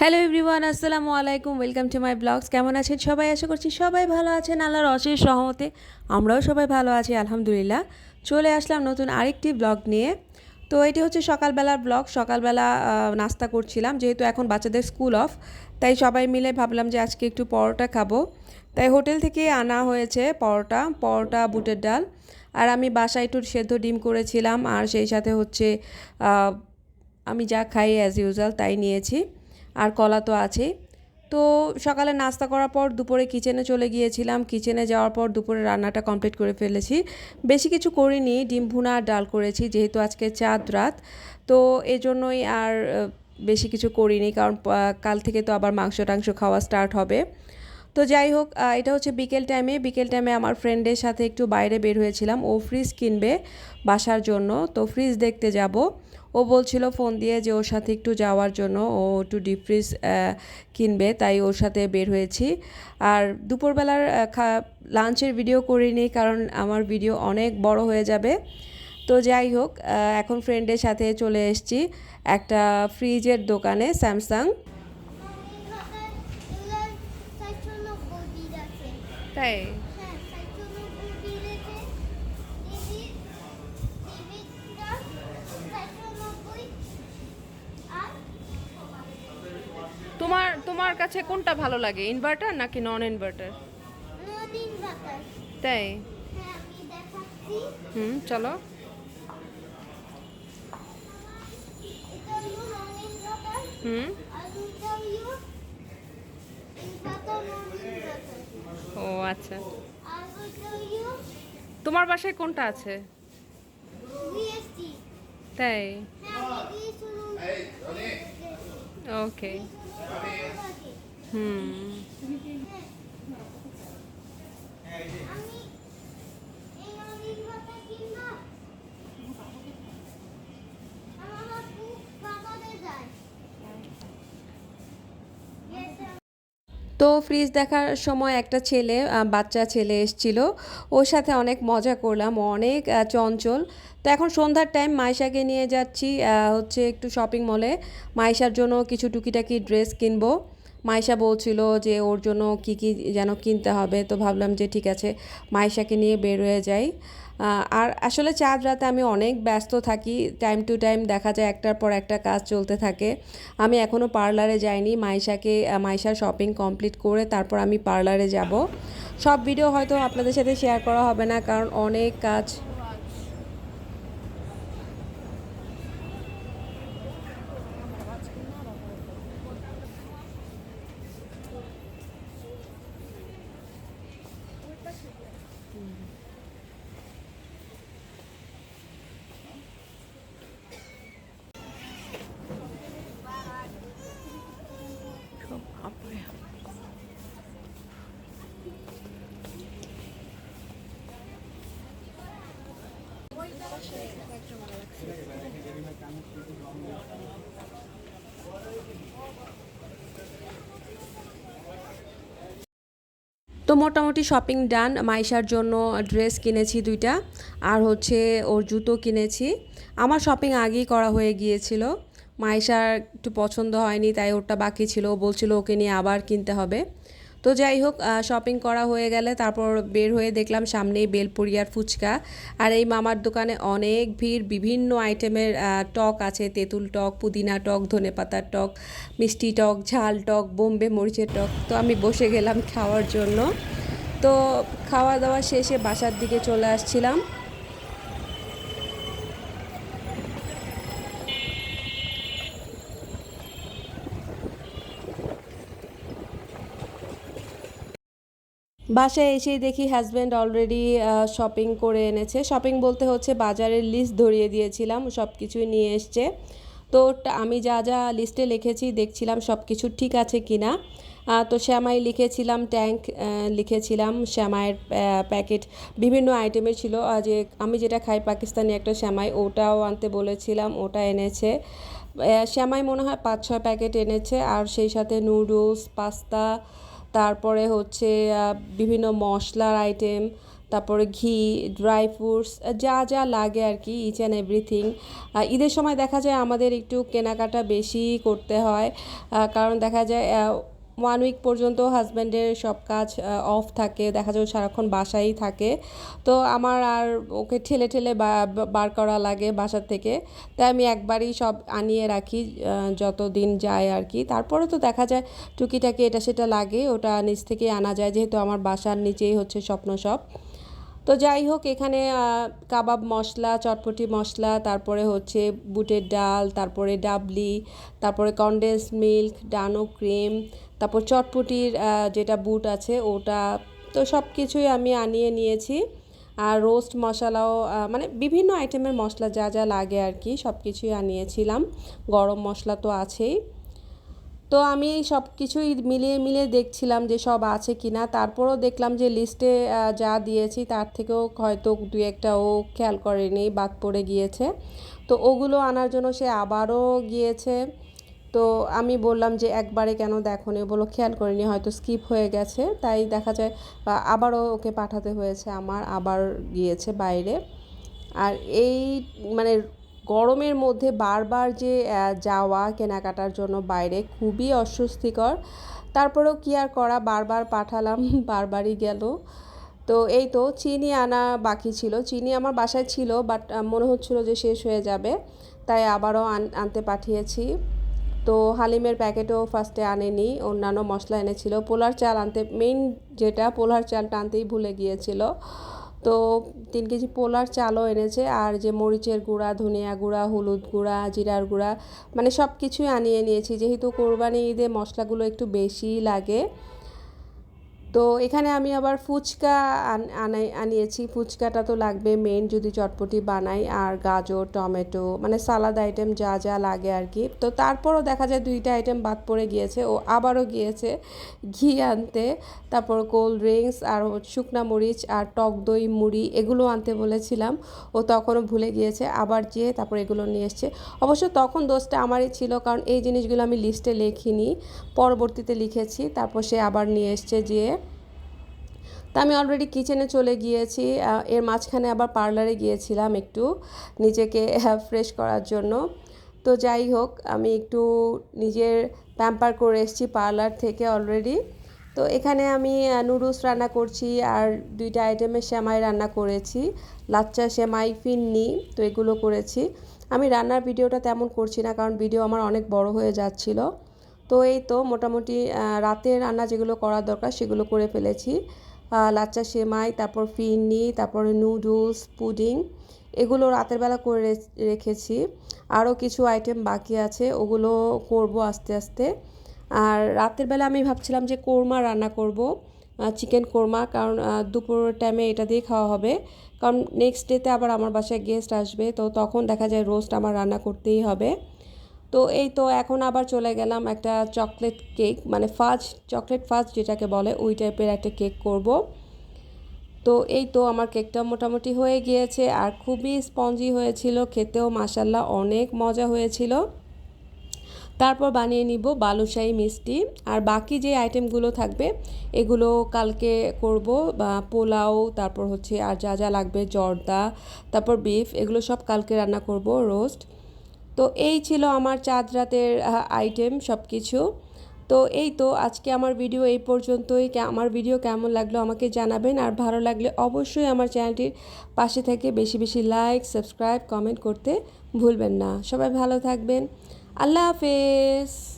Hello everyone আসসালামু আলাইকুম welcome to my blogs কেমন আছেন সবাই? আশা করছি সবাই ভালো আছেন, আল্লাহর অশেষ সহমতে আমরাও সবাই ভালো আছি, আলহামদুলিল্লাহ। চলে আসলাম নতুন আরেকটি ব্লগ নিয়ে। তো এটি হচ্ছে সকালবেলার ব্লগ সকালবেলা নাস্তা করছিলাম, যেহেতু এখন বাচ্চাদের স্কুল অফ তাই সবাই মিলে ভাবলাম যে আজকে একটু পরোটা খাব। তাই হোটেল থেকে আনা হয়েছে পরোটা পরোটা, বুটের ডাল। আর আমি বাসায় একটু সেদ্ধ ডিম করেছিলাম, আর সেই সাথে হচ্ছে আমি যা খাই অ্যাজ ইউজুয়াল তাই নিয়েছি। আর কলা তো আছেই। তো সকালে নাস্তা করার পর দুপুরে কিচেনে চলে গিয়েছিলাম। কিচেনে যাওয়ার পর দুপুরে রান্নাটা কমপ্লিট করে ফেলেছি। বেশি কিছু করিনি, ডিম ভুনা আর ডাল করেছি, যেহেতু আজকে চাঁদ রাত। তো এই জন্যই আর বেশি কিছু করিনি, কারণ কাল থেকে তো আবার মাংস টাংস খাওয়া স্টার্ট হবে। তো যাই হোক এটা হচ্ছে বিকেল টাইমে বিকেল টাইমে আমার ফ্রেন্ডের সাথে একটু বাইরে বের হয়েছিলাম। ও ফ্রিজ কিনবে বাসার জন্য। তো ফ্রিজ দেখতে যাব। ও বলছিল, ফোন দিয়ে যে ওর সাথে একটু যাওয়ার জন্য ও একটু ডিপ ফ্রিজ কিনবে, তাই ওর সাথে বের হয়েছি। আর দুপুরবেলার লাঞ্চের ভিডিও করিনি, কারণ আমার ভিডিও অনেক বড় হয়ে যাবে। তো যাই হোক এখন ফ্রেন্ডের সাথে চলে এসেছি একটা ফ্রিজের দোকানে স্যামসাং তাই। তোমার কাছে কোনটা ভালো লাগে ইনভার্টার নাকি নন ইনভার্টার তাই? হুম চলো। হুম। ও আচ্ছা। তোমার বাসায় কোনটা আছে? তাই? ওকে হুম আমি এই নদীর কথা কিনবো আমার আপু বাবাদের যায় তো ফ্রিজ দেখার সময় একটা ছেলে বাচ্চা ছেলে এসছিল। ওর সাথে অনেক মজা করলাম অনেক চঞ্চল। তো এখন সন্ধ্যার টাইম মাইশাকে নিয়ে যাচ্ছি হচ্ছে একটু শপিং মলে মাইশার জন্য কিছু টুকিটাকি ড্রেস কিনবো। মাইশা বলছিল যে ওর জন্য কি কি যেন কিনতে হবে, তো ভাবলাম যে ঠিক আছে, মাইশাকে নিয়ে বের হয়ে যাই। আর আসলে চাঁদ রাতে আমি অনেক ব্যস্ত থাকি টাইম টু টাইম দেখা যায় একটার পর একটা কাজ চলতে থাকে। আমি এখনও পার্লারে যাইনি, মাইশাকে মাইশার শপিং কমপ্লিট করে তারপর আমি পার্লারে যাব। সব ভিডিও হয়তো আপনাদের সাথে শেয়ার করা হবে না, কারণ অনেক কাজ তো মোটামুটি শপিং ডান মাইশার জন্য ড্রেস কিনেছি দুইটা, আর হচ্ছে ওর জুতো কিনেছি। আমার শপিং আগেই করা হয়ে গিয়েছিল। মাইশার একটু পছন্দ হয়নি, তাই ওরটা বাকি ছিল। ও বলছিল ওকে নিয়ে আবার কিনতে হবে। তো যাই হোক শপিং করা হয়ে গেলে তারপর বের হয়ে দেখলাম সামনেই বেলপুরিয়ার ফুচকা। আর এই মামার দোকানে অনেক ভিড়, বিভিন্ন আইটেমের টক আছে। তেঁতুল টক, পুদিনা টক ধনেপাতার টক, মিষ্টি টক, ঝাল টক, বোম্বে মরিচের টক। তো আমি বসে গেলাম খাওয়ার জন্য। তো খাওয়া দাওয়া শেষে বাসার দিকে চলে আসছিলাম। বাসায় এসেই দেখি হাজব্যান্ড অলরেডি শপিং করে এনেছে। শপিং বলতে হচ্ছে বাজারের লিস্ট ধরিয়ে দিয়েছিলাম সব কিছুই নিয়ে এসছে। তো আমি যা যা লিস্টে লিখেছি, দেখছিলাম সব কিছু ঠিক আছে কি না তো শ্যামাই লিখেছিলাম ট্যাঙ্ক লিখেছিলাম। শ্যামাইয়ের প্যাকেট বিভিন্ন আইটেমের ছিল। যে আমি যেটা খাই পাকিস্তানি একটা শ্যামাই, ওটাও আনতে বলেছিলাম, ওটা এনেছে। শ্যামাই মনে হয় পাঁচ ছয় প্যাকেট এনেছে, আর সেই সাথে নুডলস পাস্তা তারপরে হচ্ছে বিভিন্ন মশলার আইটেম তারপরে ঘি ড্রাই ফ্রুটস যা যা লাগে আর কি ইচ অ্যান্ড এভরিথিং ঈদের সময় দেখা যায় আমাদের একটু কেনাকাটা বেশি করতে হয়। কারণ দেখা যায় ওয়ান উইক পর্যন্ত হাজব্যান্ডের সব কাজ অফ থাকে, দেখা যায় সারাক্ষণ বাসায় থাকে। তো আমার আর ওকে ঠেলে ঠেলে বার করা লাগে বাসার থেকে। তাই আমি একবারই সব আনিয়ে রাখি যত দিন যায় আর কি। তারপরে তো দেখা যায় টুকিটাকি এটা সেটা লাগে, ওটা নিচ থেকেই আনা যায়, যেহেতু আমার বাসার নিচেই হচ্ছে স্বপ্ন সব। তো যাই হোক, এখানে কাবাব মশলা, চটপটি মশলা, তারপরে হচ্ছে বুটের ডাল, তারপরে ডাবলি, তারপরে কনডেন্স মিল্ক ডানো ক্রিম তারপর চটপটির যেটা বুট আছে ওটা, তো সব কিছুই আমি আনিয়ে নিয়েছি। আর রোস্ট মশলাও মানে বিভিন্ন আইটেমের মশলা যা যা লাগে আর কি সব কিছুই আনিয়েছিলাম। গরম মশলা তো আছেই। তো আমি সব কিছুই মিলিয়ে মিলিয়ে দেখছিলাম যে সব আছে কি না তারপরও দেখলাম যে লিস্টে যা দিয়েছি তার থেকেও হয়তো দু একটা ও খেয়াল করেনি, বাদ পড়ে গিয়েছে। তো ওগুলো আনার জন্য সে আবারও গিয়েছে। তো আমি বললাম যে একবারে কেন দেখো নি বলো খেয়াল করিনি, হয়তো স্কিপ হয়ে গেছে। তাই দেখা যায় আবারও ওকে পাঠাতে হয়েছে আমার, আবার গিয়েছে বাইরে। আর এই মানে গরমের মধ্যে বারবার যে যাওয়া কেনাকাটার জন্য বাইরে খুবই অস্বস্তিকর। তারপরেও কি আর করা? বারবার পাঠালাম, বারবারই গেল। তো এই তো চিনি আনা বাকি ছিল। চিনি আমার বাসায় ছিল, বাট মনে হচ্ছিল যে শেষ হয়ে যাবে। তাই আবারও আন- আনতে পাঠিয়েছি। তো হালিমের প্যাকেটও ফার্স্টে আনেনি, অন্যান্য মশলা এনেছিল। পোলার চাল আনতে মেইন যেটা, পোলার চালটা আনতেই ভুলে গিয়েছিল। তো তিন কেজি পোলার চালও এনেছে, আর যে মরিচের গুঁড়া, ধনিয়া গুঁড়া, হলুদ গুঁড়া, জিরার গুঁড়া মানে সব কিছুই আনিয়ে নিয়েছি। যেহেতু কোরবানি ঈদে মশলাগুলো একটু বেশিই লাগে তো এখানে আমি আবার ফুচকা আন- আনাই, আনিয়েছি। ফুচকাটা তো লাগবে মেন যদি চটপটি বানাই, আর গাজর, টমেটো মানে সালাদ আইটেম যা যা লাগে আর কি তো তারপরও দেখা যায় দুইটা আইটেম বাদ পড়ে গিয়েছে। ও আবারও গিয়েছে ঘি আনতে। তারপর কোল্ড ড্রিঙ্কস আর শুকনা মরিচ, আর টক দই, মুড়ি, এগুলো আনতে বলেছিলাম। ও তখনও ভুলে গিয়েছে। আবার যেয়ে তারপর এগুলো নিয়ে এসছে। অবশ্য তখন দোষটা আমারই ছিল, কারণ এই জিনিসগুলো আমি লিস্টে লিখিনি। পরবর্তীতে লিখেছি। তারপর সে আবার নিয়ে এসছে যেয়ে তা আমি অলরেডি কিচেনে চলে গিয়েছি এর মাঝখানে আবার পার্লারে গিয়েছিলাম একটু নিজেকে ফ্রেশ করার জন্য। তো যাই হোক, আমি একটু নিজের প্যাম্পার করে এসেছি পার্লার থেকে অলরেডি তো এখানে আমি নুডলস রান্না করছি আর দুইটা আইটেমের সেমাই রান্না করেছি। লাচ্চা, সেমাই, ফিন্নি, তো এগুলো করেছি। আমি রান্নার ভিডিওটা তেমন করছি না কারণ ভিডিও আমার অনেক বড় হয়ে যাচ্ছিল। তো এই তো মোটামুটি রাতের রান্না যেগুলো করার দরকার সেগুলো করে ফেলেছি। লাচ্চা সেমাই তারপর ফিরনি তারপরে নুডলস পুডিং এগুলো রাতের বেলা করে রেখেছি। আরও কিছু আইটেম বাকি আছে ওগুলো করব আস্তে আস্তে। আর রাতের বেলা আমি ভাবছিলাম যে কোরমা রান্না করব চিকেন কোরমা কারণ আহ, দুপুরের টাইমে এটা দিয়ে খাওয়া হবে। কারণ নেক্সট ডেতে আবার আমার বাসায় গেস্ট আসবে তো তখন দেখা যায় রোস্ট আমার রান্না করতেই হবে। তো এই তো এখন আবার চলে গেলাম একটা চকলেট কেক মানে ফাজ চকলেট ফাজ যেটাকে বলে, ওই টাইপের একটা কেক করব। তো এই তো আমার কেকটা মোটামুটি হয়ে গিয়েছে, আর খুবই স্পঞ্জি হয়েছিল, খেতেও মাসাল্লাহ অনেক মজা হয়েছিল। তারপর বানিয়ে নিব বালুশাহী মিষ্টি, আর বাকি যে আইটেমগুলো থাকবে, এগুলো কালকে করব, বা পোলাও, তারপর হচ্ছে আর যা যা লাগবে, জর্দা, তারপর বিফ, এগুলো সব কালকে রান্না করব, রোস্ট। তো এই ছিল আমার চাঁদ রাতের আইটেম সব কিছু তো এই তো আজকে আমার ভিডিও এই পর্যন্তই। আমার ভিডিও কেমন লাগল আমাকে জানাবেন। আর ভালো লাগলে অবশ্যই আমার চ্যানেলটির পাশে থেকে বেশি বেশি লাইক সাবস্ক্রাইব কমেন্ট করতে ভুলবেন না। সবাই ভালো থাকবেন। আল্লাহ হাফেজ।